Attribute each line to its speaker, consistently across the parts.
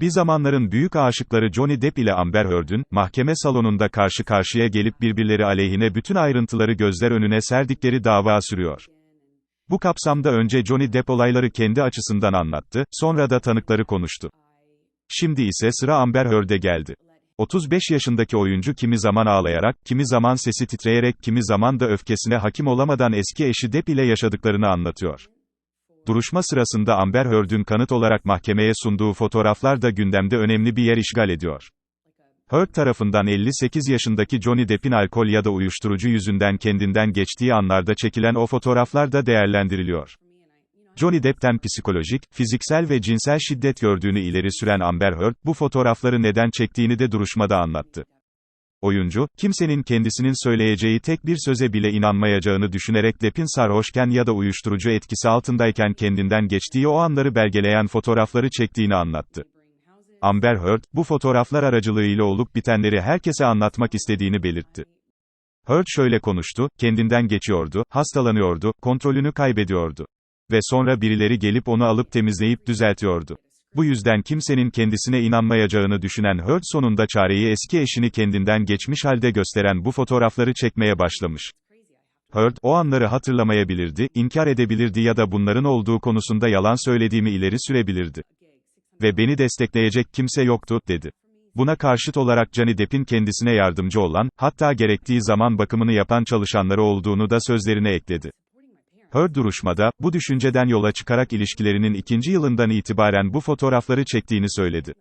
Speaker 1: Bir zamanların büyük aşıkları Johnny Depp ile Amber Heard'ün, mahkeme salonunda karşı karşıya gelip birbirleri aleyhine bütün ayrıntıları gözler önüne serdikleri dava sürüyor. Bu kapsamda önce Johnny Depp olayları kendi açısından anlattı, sonra da tanıkları konuştu. Şimdi ise sıra Amber Heard'e geldi. 35 yaşındaki oyuncu kimi zaman ağlayarak, kimi zaman sesi titreyerek, kimi zaman da öfkesine hakim olamadan eski eşi Depp ile yaşadıklarını anlatıyor. Duruşma sırasında Amber Heard'ün kanıt olarak mahkemeye sunduğu fotoğraflar da gündemde önemli bir yer işgal ediyor. Heard tarafından 58 yaşındaki Johnny Depp'in alkol ya da uyuşturucu yüzünden kendinden geçtiği anlarda çekilen o fotoğraflar da değerlendiriliyor. Johnny Depp'ten psikolojik, fiziksel ve cinsel şiddet gördüğünü ileri süren Amber Heard, bu fotoğrafları neden çektiğini de duruşmada anlattı. Oyuncu, kimsenin kendisinin söyleyeceği tek bir söze bile inanmayacağını düşünerek Depp'in sarhoşken ya da uyuşturucu etkisi altındayken kendinden geçtiği o anları belgeleyen fotoğrafları çektiğini anlattı. Amber Heard, bu fotoğraflar aracılığıyla olup bitenleri herkese anlatmak istediğini belirtti. Heard şöyle konuştu, kendinden geçiyordu, hastalanıyordu, kontrolünü kaybediyordu. Ve sonra birileri gelip onu alıp temizleyip düzeltiyordu. Bu yüzden kimsenin kendisine inanmayacağını düşünen Heard sonunda çareyi eski eşini kendinden geçmiş halde gösteren bu fotoğrafları çekmeye başlamış. Heard, o anları hatırlamayabilirdi, inkar edebilirdi ya da bunların olduğu konusunda yalan söylediğimi ileri sürebilirdi. Ve beni destekleyecek kimse yoktu, dedi. Buna karşıt olarak Johnny Depp'in kendisine yardımcı olan, hatta gerektiği zaman bakımını yapan çalışanları olduğunu da sözlerine ekledi. Heard duruşmada, bu düşünceden yola çıkarak ilişkilerinin ikinci yılından itibaren bu fotoğrafları çektiğini söyledi.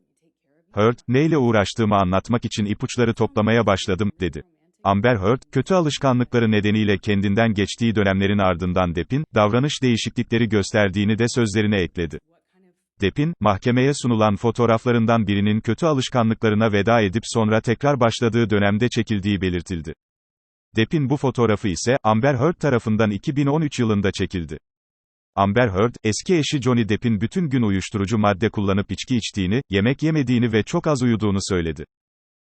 Speaker 1: Heard, neyle uğraştığımı anlatmak için ipuçları toplamaya başladım, dedi. Amber Heard, kötü alışkanlıkları nedeniyle kendinden geçtiği dönemlerin ardından Depp'in, davranış değişiklikleri gösterdiğini de sözlerine ekledi. Depp'in, mahkemeye sunulan fotoğraflarından birinin kötü alışkanlıklarına veda edip sonra tekrar başladığı dönemde çekildiği belirtildi. Depp'in bu fotoğrafı ise, Amber Heard tarafından 2013 yılında çekildi. Amber Heard, eski eşi Johnny Depp'in bütün gün uyuşturucu madde kullanıp içki içtiğini, yemek yemediğini ve çok az uyuduğunu söyledi.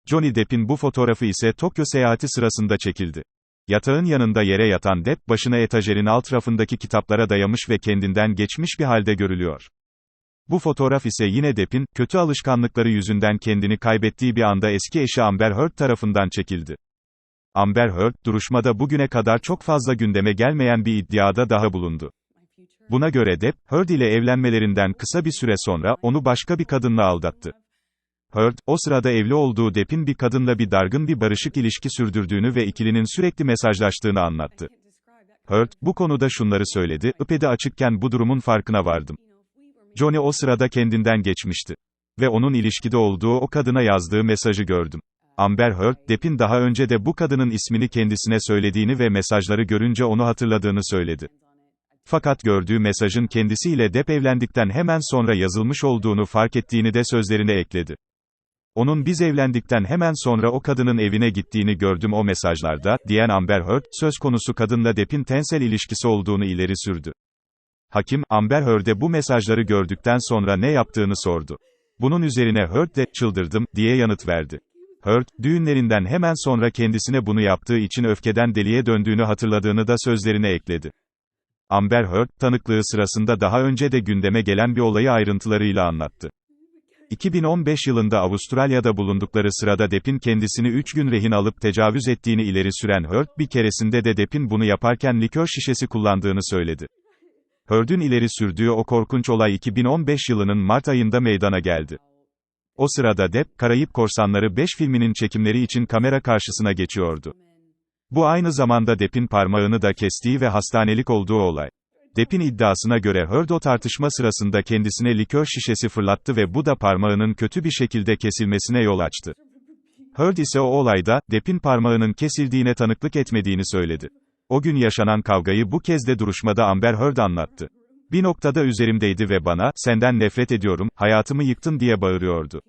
Speaker 1: Johnny Depp'in bu fotoğrafı ise Tokyo seyahati sırasında çekildi. Yatağın yanında yere yatan Depp, başına etajerin alt rafındaki kitaplara dayamış ve kendinden geçmiş bir halde görülüyor. Bu fotoğraf ise yine Depp'in, kötü alışkanlıkları yüzünden kendini kaybettiği bir anda eski eşi Amber Heard tarafından çekildi. Amber Heard, duruşmada bugüne kadar çok fazla gündeme gelmeyen bir iddiada daha bulundu. Buna göre Depp, Heard ile evlenmelerinden kısa bir süre sonra, onu başka bir kadınla aldattı. Heard, o sırada evli olduğu Depp'in bir kadınla bir dargın bir barışık ilişki sürdürdüğünü ve ikilinin sürekli mesajlaştığını anlattı. Heard, bu konuda şunları söyledi, ıpede açıkken bu durumun farkına vardım. Johnny o sırada kendinden geçmişti. Ve onun ilişkide olduğu o kadına yazdığı mesajı gördüm. Amber Heard, Depp'in daha önce de bu kadının ismini kendisine söylediğini ve mesajları görünce onu hatırladığını söyledi. Fakat gördüğü mesajın kendisiyle Depp evlendikten hemen sonra yazılmış olduğunu fark ettiğini de sözlerine ekledi. Onun biz evlendikten hemen sonra o kadının evine gittiğini gördüm o mesajlarda, diyen Amber Heard, söz konusu kadınla Depp'in tensel ilişkisi olduğunu ileri sürdü. Hakim, Amber Heard'e bu mesajları gördükten sonra ne yaptığını sordu. Bunun üzerine Heard de, çıldırdım, diye yanıt verdi. Heard, düğünlerinden hemen sonra kendisine bunu yaptığı için öfkeden deliye döndüğünü hatırladığını da sözlerine ekledi. Amber Heard, tanıklığı sırasında daha önce de gündeme gelen bir olayı ayrıntılarıyla anlattı. 2015 yılında Avustralya'da bulundukları sırada Depp'in kendisini 3 gün rehin alıp tecavüz ettiğini ileri süren Heard, bir keresinde de Depp'in bunu yaparken likör şişesi kullandığını söyledi. Heard'ün ileri sürdüğü o korkunç olay 2015 yılının Mart ayında meydana geldi. O sırada Depp, Karayip Korsanları 5 filminin çekimleri için kamera karşısına geçiyordu. Bu aynı zamanda Depp'in parmağını da kestiği ve hastanelik olduğu olay. Depp'in iddiasına göre Heard o tartışma sırasında kendisine likör şişesi fırlattı ve bu da parmağının kötü bir şekilde kesilmesine yol açtı. Heard ise o olayda, Depp'in parmağının kesildiğine tanıklık etmediğini söyledi. O gün yaşanan kavgayı bu kez de duruşmada Amber Heard anlattı. Bir noktada üzerimdeydi ve bana, senden nefret ediyorum, hayatımı yıktın diye bağırıyordu.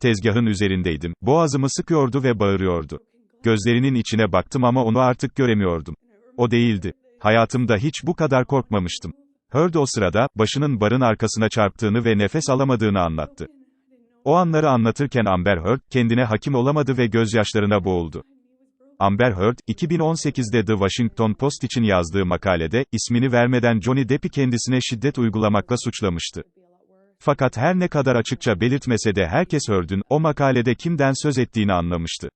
Speaker 1: Tezgahın üzerindeydim, boğazımı sıkıyordu ve bağırıyordu. Gözlerinin içine baktım ama onu artık göremiyordum. O değildi. Hayatımda hiç bu kadar korkmamıştım. Heard o sırada, başının barın arkasına çarptığını ve nefes alamadığını anlattı. O anları anlatırken Amber Heard, kendine hakim olamadı ve gözyaşlarına boğuldu. Amber Heard, 2018'de The Washington Post için yazdığı makalede, ismini vermeden Johnny Depp'i kendisine şiddet uygulamakla suçlamıştı. Fakat her ne kadar açıkça belirtmese de herkes Heard'ün, o makalede kimden söz ettiğini anlamıştı.